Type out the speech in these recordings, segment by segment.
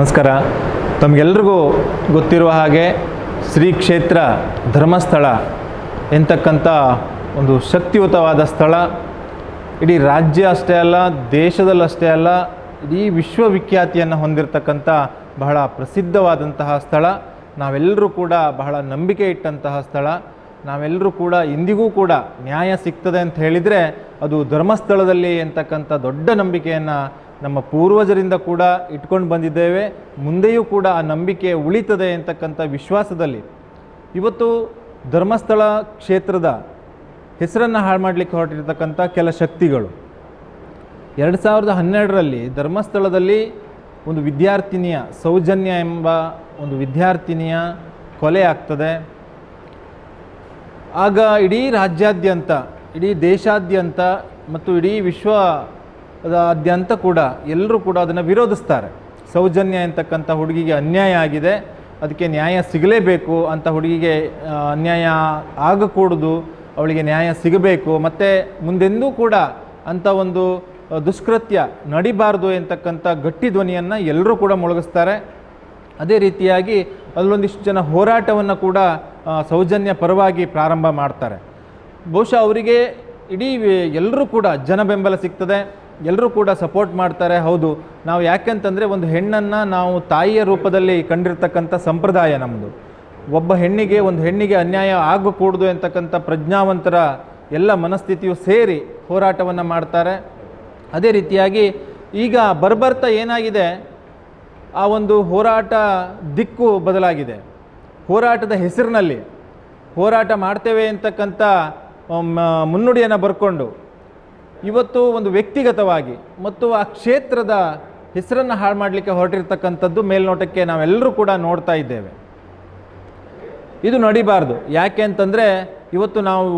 ನಮಸ್ಕಾರ. ತಮಗೆಲ್ರಿಗೂ ಗೊತ್ತಿರುವ ಹಾಗೆ ಶ್ರೀ ಕ್ಷೇತ್ರ ಧರ್ಮಸ್ಥಳ ಎಂತಕ್ಕಂಥ ಒಂದು ಶಕ್ತಿಯುತವಾದ ಸ್ಥಳ. ಇಡೀ ರಾಜ್ಯ ಅಷ್ಟೇ ಅಲ್ಲ ದೇಶದಲ್ಲಷ್ಟೇ ಅಲ್ಲ, ಇಡೀ ವಿಶ್ವವಿಖ್ಯಾತಿಯನ್ನು ಹೊಂದಿರತಕ್ಕಂಥ ಬಹಳ ಪ್ರಸಿದ್ಧವಾದಂತಹ ಸ್ಥಳ. ನಾವೆಲ್ಲರೂ ಕೂಡ ಬಹಳ ನಂಬಿಕೆ ಇಟ್ಟಂತಹ ಸ್ಥಳ. ನಾವೆಲ್ಲರೂ ಕೂಡ ಇಂದಿಗೂ ಕೂಡ ನ್ಯಾಯ ಸಿಗ್ತದೆ ಅಂತ ಹೇಳಿದರೆ ಅದು ಧರ್ಮಸ್ಥಳದಲ್ಲಿ ಎಂತಕ್ಕಂಥ ದೊಡ್ಡ ನಂಬಿಕೆಯನ್ನು ನಮ್ಮ ಪೂರ್ವಜರಿಂದ ಕೂಡ ಇಟ್ಕೊಂಡು ಬಂದಿದ್ದೇವೆ. ಮುಂದೆಯೂ ಕೂಡ ಆ ನಂಬಿಕೆ ಉಳಿತದೆ ಅಂತಕ್ಕಂಥ ವಿಶ್ವಾಸದಲ್ಲಿ. ಇವತ್ತು ಧರ್ಮಸ್ಥಳ ಕ್ಷೇತ್ರದ ಹೆಸರನ್ನು ಹಾಳು ಮಾಡಲಿಕ್ಕೆ ಹೊರಟಿರ್ತಕ್ಕಂಥ ಕೆಲ ಶಕ್ತಿಗಳು. ಎರಡು ಸಾವಿರದ ಹನ್ನೆರಡರಲ್ಲಿ ಧರ್ಮಸ್ಥಳದಲ್ಲಿ ಒಂದು ವಿದ್ಯಾರ್ಥಿನಿಯ ಸೌಜನ್ಯ ಎಂಬ ಒಂದು ವಿದ್ಯಾರ್ಥಿನಿಯ ಕೊಲೆ ಆಗ್ತದೆ. ಆಗ ಇಡೀ ರಾಜ್ಯಾದ್ಯಂತ, ಇಡೀ ದೇಶಾದ್ಯಂತ ಮತ್ತು ಇಡೀ ವಿಶ್ವದಾದ್ಯಂತ ಕೂಡ ಎಲ್ಲರೂ ಕೂಡ ಅದನ್ನು ವಿರೋಧಿಸ್ತಾರೆ. ಸೌಜನ್ಯ ಅಂತಕ್ಕಂಥ ಹುಡುಗಿಗೆ ಅನ್ಯಾಯ ಆಗಿದೆ, ಅದಕ್ಕೆ ನ್ಯಾಯ ಸಿಗಲೇಬೇಕು ಅಂತ ಹುಡುಗಿಗೆ ಅನ್ಯಾಯ ಆಗಕೂಡದು, ಅವಳಿಗೆ ನ್ಯಾಯ ಸಿಗಬೇಕು. ಮತ್ತು ಮುಂದೆಂದೂ ಕೂಡ ಅಂಥ ಒಂದು ದುಷ್ಕೃತ್ಯ ನಡಿಬಾರ್ದು ಎಂತಕ್ಕಂಥ ಗಟ್ಟಿ ಧ್ವನಿಯನ್ನು ಎಲ್ಲರೂ ಕೂಡ ಮೊಳಗಿಸ್ತಾರೆ. ಅದೇ ರೀತಿಯಾಗಿ ಅಲ್ಲೊಂದಿಷ್ಟು ಜನ ಹೋರಾಟವನ್ನು ಕೂಡ ಸೌಜನ್ಯ ಪರವಾಗಿ ಪ್ರಾರಂಭ ಮಾಡ್ತಾರೆ. ಬಹುಶಃ ಅವರಿಗೆ ಇಡೀ ಎಲ್ಲರೂ ಕೂಡ ಜನ ಬೆಂಬಲ ಸಿಗ್ತದೆ. ಎಲ್ಲರೂ ಕೂಡ ಸಪೋರ್ಟ್ ಮಾಡ್ತಾರೆ. ಹೌದು, ನಾವು ಯಾಕೆಂತಂದರೆ ಒಂದು ಹೆಣ್ಣನ್ನು ನಾವು ತಾಯಿಯ ರೂಪದಲ್ಲಿ ಕಂಡಿರ್ತಕ್ಕಂಥ ಸಂಪ್ರದಾಯ ನಮ್ಮದು ಒಬ್ಬ ಹೆಣ್ಣಿಗೆ ಒಂದು ಹೆಣ್ಣಿಗೆ ಅನ್ಯಾಯ ಆಗಕೂಡ್ದು ಅಂತಕ್ಕಂಥ ಪ್ರಜ್ಞಾವಂತರ ಎಲ್ಲ ಮನಸ್ಥಿತಿಯು ಸೇರಿ ಹೋರಾಟವನ್ನು ಮಾಡ್ತಾರೆ. ಅದೇ ರೀತಿಯಾಗಿ ಈಗ ಬರ್ಬರ್ತಾ ಏನಾಗಿದೆ? ಆ ಒಂದು ಹೋರಾಟ ದಿಕ್ಕು ಬದಲಾಗಿದೆ. ಹೋರಾಟದ ಹೆಸರಿನಲ್ಲಿ ಹೋರಾಟ ಮಾಡ್ತೇವೆ ಅಂತಕ್ಕಂಥ ಮುನ್ನುಡಿಯನ್ನು ಬರ್ಕೊಂಡು ಇವತ್ತು ಒಂದು ವ್ಯಕ್ತಿಗತವಾಗಿ ಮತ್ತು ಆ ಕ್ಷೇತ್ರದ ಹೆಸರನ್ನು ಹಾಳು ಮಾಡಲಿಕ್ಕೆ ಹೊರಟಿರ್ತಕ್ಕಂಥದ್ದು ಮೇಲ್ನೋಟಕ್ಕೆ ನಾವೆಲ್ಲರೂ ಕೂಡ ನೋಡ್ತಾ ಇದ್ದೇವೆ. ಇದು ನಡಿಬಾರ್ದು. ಯಾಕೆ ಅಂತಂದರೆ ಇವತ್ತು ನಾವು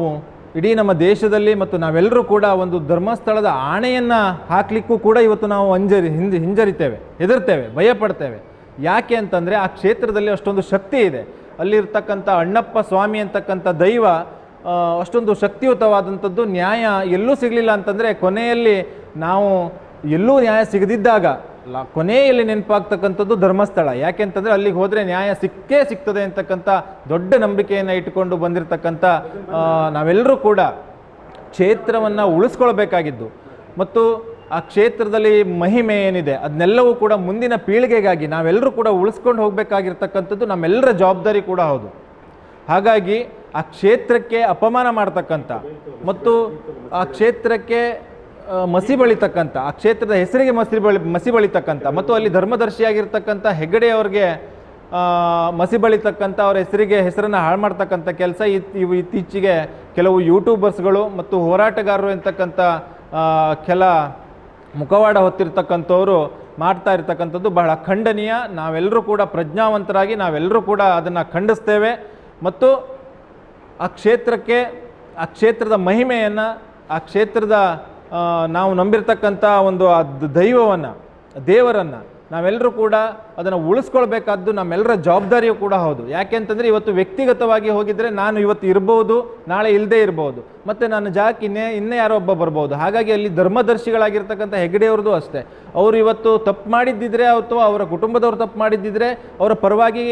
ಇಡೀ ನಮ್ಮ ದೇಶದಲ್ಲಿ ಮತ್ತು ನಾವೆಲ್ಲರೂ ಕೂಡ ಒಂದು ಧರ್ಮಸ್ಥಳದ ಆಣೆಯನ್ನು ಹಾಕಲಿಕ್ಕೂ ಕೂಡ ಇವತ್ತು ನಾವು ಅಂಜರಿ ಹಿಂಜ, ಹಿಂಜರಿತೇವೆ, ಹೆದರ್ತೇವೆ, ಭಯಪಡ್ತೇವೆ. ಯಾಕೆ ಅಂತಂದರೆ ಆ ಕ್ಷೇತ್ರದಲ್ಲಿ ಅಷ್ಟೊಂದು ಶಕ್ತಿ ಇದೆ. ಅಲ್ಲಿರ್ತಕ್ಕಂಥ ಅಣ್ಣಪ್ಪ ಸ್ವಾಮಿ ಅಂತಕ್ಕಂಥ ದೈವ ಅಷ್ಟೊಂದು ಶಕ್ತಿಯುತವಾದಂಥದ್ದು ನ್ಯಾಯ ಎಲ್ಲೂ ಸಿಗಲಿಲ್ಲ ಅಂತಂದರೆ ಕೊನೆಯಲ್ಲಿ ನಾವು ಎಲ್ಲೂ ನ್ಯಾಯ ಸಿಗದಿದ್ದಾಗ ಲ- ಕೊನೆಯಲ್ಲಿ ನೆನಪಾಗ್ತಕ್ಕಂಥದ್ದು ಧರ್ಮಸ್ಥಳ. ಯಾಕೆಂತಂದರೆ ಅಲ್ಲಿಗೆ ಹೋದರೆ ನ್ಯಾಯ ಸಿಕ್ಕೇ ಸಿಗ್ತದೆ ಅಂತಕ್ಕಂಥ ದೊಡ್ಡ ನಂಬಿಕೆಯನ್ನು ಇಟ್ಟುಕೊಂಡು ಬಂದಿರತಕ್ಕಂಥ ನಾವೆಲ್ಲರೂ ಕೂಡ ಕ್ಷೇತ್ರವನ್ನು ಉಳಿಸ್ಕೊಳ್ಬೇಕಾಗಿದ್ದು. ಮತ್ತು ಆ ಕ್ಷೇತ್ರದಲ್ಲಿ ಮಹಿಮೆ ಏನಿದೆ, ಅದನ್ನೆಲ್ಲವೂ ಕೂಡ ಮುಂದಿನ ಪೀಳಿಗೆಗಾಗಿ ನಾವೆಲ್ಲರೂ ಕೂಡ ಉಳಿಸ್ಕೊಂಡು ಹೋಗಬೇಕಾಗಿರ್ತಕ್ಕಂಥದ್ದು ನಮ್ಮೆಲ್ಲರ ಜವಾಬ್ದಾರಿ ಕೂಡ ಹೌದು. ಹಾಗಾಗಿ ಆ ಕ್ಷೇತ್ರಕ್ಕೆ ಅಪಮಾನ ಮಾಡ್ತಕ್ಕಂಥ ಮತ್ತು ಆ ಕ್ಷೇತ್ರಕ್ಕೆ ಮಸಿ ಬಳಿತಕ್ಕಂಥ, ಆ ಕ್ಷೇತ್ರದ ಹೆಸರಿಗೆ ಮಸಿ ಬಳಿ, ಮಸಿ ಬಳಿತಕ್ಕಂಥ ಮತ್ತು ಅಲ್ಲಿ ಧರ್ಮದರ್ಶಿಯಾಗಿರ್ತಕ್ಕಂಥ ಹೆಗ್ಗಡೆಯವ್ರಿಗೆ ಮಸಿ ಬಳಿತಕ್ಕಂಥ ಅವರ ಹೆಸರಿಗೆ ಹೆಸರನ್ನು ಹಾಳು ಮಾಡ್ತಕ್ಕಂಥ ಕೆಲಸ ಇವು ಇತ್ತೀಚೆಗೆ ಕೆಲವು ಯೂಟ್ಯೂಬರ್ಸ್ಗಳು ಮತ್ತು ಹೋರಾಟಗಾರರು ಎಂತಕ್ಕಂಥ ಕೆಲ ಮುಖವಾಡ ಹೊತ್ತಿರ್ತಕ್ಕಂಥವ್ರು ಮಾಡ್ತಾ ಇರ್ತಕ್ಕಂಥದ್ದು ಬಹಳ ಖಂಡನೀಯ. ನಾವೆಲ್ಲರೂ ಕೂಡ ಪ್ರಜ್ಞಾವಂತರಾಗಿ ನಾವೆಲ್ಲರೂ ಕೂಡ ಅದನ್ನು ಖಂಡಿಸ್ತೇವೆ. ಮತ್ತು ಆ ಕ್ಷೇತ್ರಕ್ಕೆ ಆ ಕ್ಷೇತ್ರದ ಮಹಿಮೆಯನ್ನು ಆ ಕ್ಷೇತ್ರದ ನಾವು ನಂಬಿರ್ತಕ್ಕಂಥ ಒಂದು ಆ ದೈವವನ್ನು ದೇವರನ್ನು ನಾವೆಲ್ಲರೂ ಕೂಡ ಅದನ್ನು ಉಳಿಸ್ಕೊಳ್ಬೇಕಾದ್ದು ನಮ್ಮೆಲ್ಲರ ಜವಾಬ್ದಾರಿಯೂ ಕೂಡ ಹೌದು. ಯಾಕೆ ಅಂತಂದರೆ ಇವತ್ತು ವ್ಯಕ್ತಿಗತವಾಗಿ ಹೋಗಿದ್ರೆ ನಾನು ಇವತ್ತು ಇರ್ಬೋದು, ನಾಳೆ ಇಲ್ಲದೆ ಇರ್ಬೋದು. ಮತ್ತು ನಾನು ಜಾಗಕ್ಕೆ ಇನ್ನೇ ಇನ್ನೇ ಯಾರೋ ಒಬ್ಬ ಬರ್ಬೋದು. ಹಾಗಾಗಿ ಅಲ್ಲಿ ಧರ್ಮದರ್ಶಿಗಳಾಗಿರ್ತಕ್ಕಂಥ ಹೆಗ್ಡೆಯವ್ರದ್ದು ಅಷ್ಟೇ. ಅವರು ಇವತ್ತು ತಪ್ಪು ಮಾಡಿದ್ದಿದ್ರೆ ಅಥವಾ ಅವರ ಕುಟುಂಬದವರು ತಪ್ಪು ಮಾಡಿದ್ದಿದ್ರೆ ಅವರ ಪರವಾಗಿ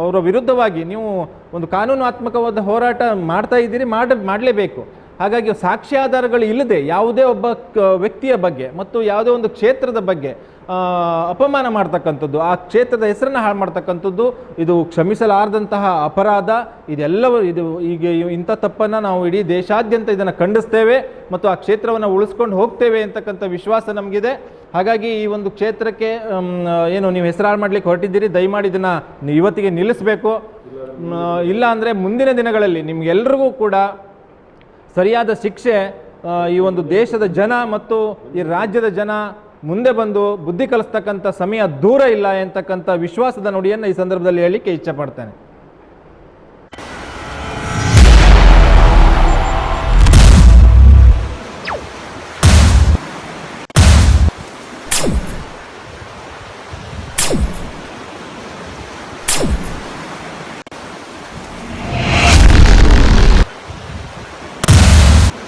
ಅವರ ವಿರುದ್ಧವಾಗಿ ನೀವು ಒಂದು ಕಾನೂನಾತ್ಮಕವಾದ ಹೋರಾಟ ಮಾಡ್ತಾ ಇದ್ದೀರಿ, ಮಾಡ, ಮಾಡಲೇಬೇಕು. ಹಾಗಾಗಿ ಸಾಕ್ಷ್ಯಾಧಾರಗಳು ಇಲ್ಲದೆ ಯಾವುದೇ ಒಬ್ಬ ವ್ಯಕ್ತಿಯ ಬಗ್ಗೆ ಮತ್ತು ಯಾವುದೇ ಒಂದು ಕ್ಷೇತ್ರದ ಬಗ್ಗೆ ಅಪಮಾನ ಮಾಡ್ತಕ್ಕಂಥದ್ದು, ಆ ಕ್ಷೇತ್ರದ ಹೆಸರನ್ನು ಹಾಳು ಮಾಡ್ತಕ್ಕಂಥದ್ದು, ಇದು ಕ್ಷಮಿಸಲಾರದಂತಹ ಅಪರಾಧ. ಇದೆಲ್ಲವೂ ಇದು ಈಗ ಇಂಥ ತಪ್ಪನ್ನು ನಾವು ಇಡೀ ದೇಶಾದ್ಯಂತ ಇದನ್ನು ಖಂಡಿಸ್ತೇವೆ ಮತ್ತು ಆ ಕ್ಷೇತ್ರವನ್ನು ಉಳಿಸ್ಕೊಂಡು ಹೋಗ್ತೇವೆ ಅಂತಕ್ಕಂಥ ವಿಶ್ವಾಸ ನಮಗಿದೆ. ಹಾಗಾಗಿ ಈ ಒಂದು ಕ್ಷೇತ್ರಕ್ಕೆ ಏನು ನೀವು ಹೆಸರು ಹಾಳು ಮಾಡ್ಲಿಕ್ಕೆ ಹೊರಟಿದ್ದೀರಿ, ದಯಮಾಡಿ ಇದನ್ನು ಇವತ್ತಿಗೆ ನಿಲ್ಲಿಸಬೇಕು. ಇಲ್ಲ ಅಂದರೆ ಮುಂದಿನ ದಿನಗಳಲ್ಲಿ ನಿಮ್ಗೆಲ್ರಿಗೂ ಕೂಡ ಸರಿಯಾದ ಶಿಕ್ಷೆ ಈ ಒಂದು ದೇಶದ ಜನ ಮತ್ತು ಈ ರಾಜ್ಯದ ಜನ ಮುಂದೆ ಬಂದು ಬುದ್ಧಿ ಕಲಿಸ್ತಕ್ಕಂಥ ಸಮಯ ದೂರ ಇಲ್ಲ ಎಂತಕ್ಕಂಥ ವಿಶ್ವಾಸದ ನುಡಿಯನ್ನು ಈ ಸಂದರ್ಭದಲ್ಲಿ ಹೇಳಲಿಕ್ಕೆ ಇಚ್ಛೆ ಪಡ್ತೇನೆ.